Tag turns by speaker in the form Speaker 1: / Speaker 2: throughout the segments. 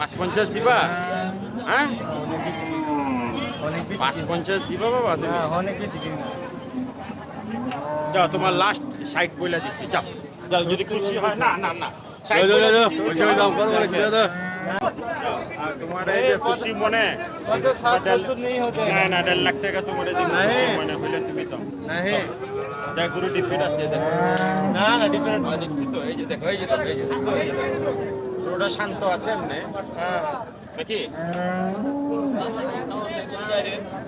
Speaker 1: পাঁচ পঞ্চাশ দিবা? হ্যাঁ? পাঁচ পঞ্চাশ দিবা বাবা তুমি?
Speaker 2: হ্যাঁ অনেক বেশি
Speaker 1: যাও তোমার লাস্ট সাইড বইলা দিছি যাও। যাও যদি খুশি হয় না না না। তোমার খুশি মনে না না দেড় লাখ টাকা মনে হইলে তুমি তো।
Speaker 2: नहीं
Speaker 1: গুরু ডিফিট আছে দেখো।
Speaker 2: না না ডিফারেন্ট
Speaker 1: হ্যাঁ, দেখছি তো এই যে দেখো এই যে দেখো এই যে দেখো। পুরোটা শান্ত আছে এমনি। নাকি?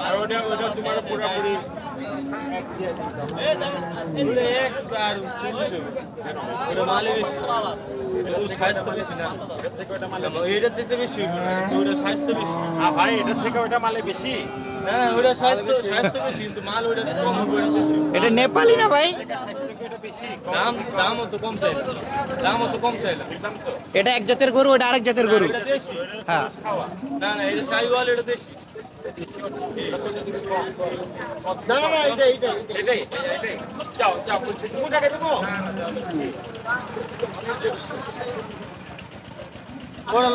Speaker 1: আর ওটা ওটা তোমার পুরোপুরি
Speaker 2: আর বেশি।
Speaker 1: ভাই এটার থেকে ওটা মালে বেশি?
Speaker 2: বেশি
Speaker 3: এটা নেপালি না ভাই?
Speaker 2: দাম দাম তো কম চাইলা দাম তো কম চাইলা
Speaker 3: এটা এক জাতের গরু এটা আরেক জাতের গরু।
Speaker 2: এটা
Speaker 3: হ্যাঁ।
Speaker 2: না না এটা এটা
Speaker 1: এটাই এটাই যাও যাও বলছি তুমি টাকা দেবো?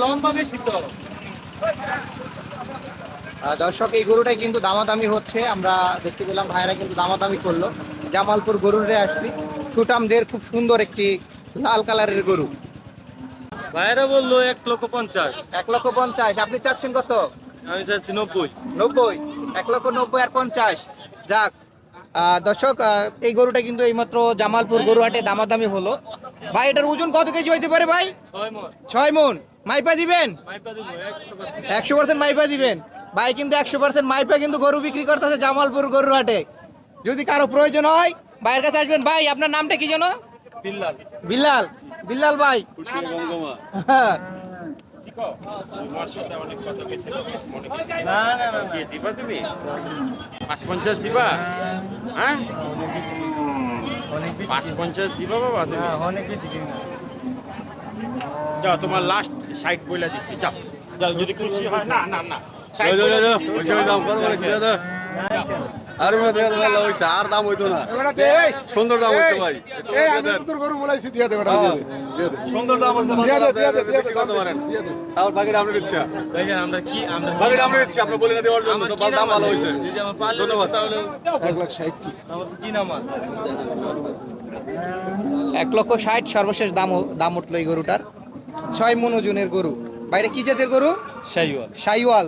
Speaker 2: লম্বা বেশি তো।
Speaker 3: দর্শক এই গরুটাই কিন্তু দামাদামি হচ্ছে। আমরা দেখতে পেলাম ভাইরা কিন্তু দামাদামি করল। জামালপুর গরুরে আসছি। সুটামদের খুব সুন্দর একটি লাল কালারের গরু।
Speaker 2: ভাইরা বলল এক লক্ষ পঞ্চাশ।
Speaker 3: এক লক্ষ পঞ্চাশ। আপনি চাচ্ছেন কত?
Speaker 2: আমি চাচ্ছি নব্বই।
Speaker 3: নব্বই। এক লক্ষ নব্বই আর পঞ্চাশ। যাক দর্শক এই গরুটা কিন্তু এইমাত্র জামালপুর গরুহাটে দামাদামি হলো। ভাই এটার ওজন কত কেজি হইতে পারে ভাই?
Speaker 2: ছয় মন।
Speaker 3: মাইপা দিবেন?
Speaker 2: একশো পার্সেন্ট
Speaker 3: মাইপা দিবেন। ভাই কিন্তু একশো পার্সেন্ট মাইপা কিন্তু গরু বিক্রি করতেছে জামালপুর গরুর হাটে যদি কারও প্রয়োজন হয় ভাইয়ের কাছে আসবেন। ভাই আপনার নামটা কি যেন?
Speaker 2: বিল্লাল।
Speaker 3: বিল্লাল। ভাই।
Speaker 4: খুশি গঙ্গমা।
Speaker 1: তোমার সাথে অনেক কথা বেশি কিছু নেই।
Speaker 2: না না না।
Speaker 1: কি দিবা তুমি? পাঁচ পঞ্চাশ দিবা? হ্যাঁ?
Speaker 2: অনেক বেশি অনেক বেশি
Speaker 1: পাঁচ পঞ্চাশ দিবা বাবা
Speaker 2: হ্যাঁ অনেক বেশি
Speaker 1: যাও তোমার লাস্ট সাইড বইলা দিছি। যাও। যাও যদি খুশি হয় না না না।
Speaker 4: দাম কত বলেছি, দাদা? আর হয় দাদা, ভালো হয়েছে, আর দাম হইতো না। সুন্দর দাম ভাই। সুন্দর। তারপর বাকিটা আপনার ইচ্ছা
Speaker 2: ভাইজান আমরা কি
Speaker 4: বাকিটা আপনার ইচ্ছা আপনি বলে না দেওয়ার জন্য তো দাম ভালো ধন্যবাদ।
Speaker 2: কি নাম
Speaker 3: এক লক্ষ ষাট সর্বশেষ দাম দাম উঠল এই গরুটার। ছয় মন ওজনের গরু। বাইরে কি জাতের গরু?
Speaker 2: শাইওয়াল।
Speaker 3: সাইওয়াল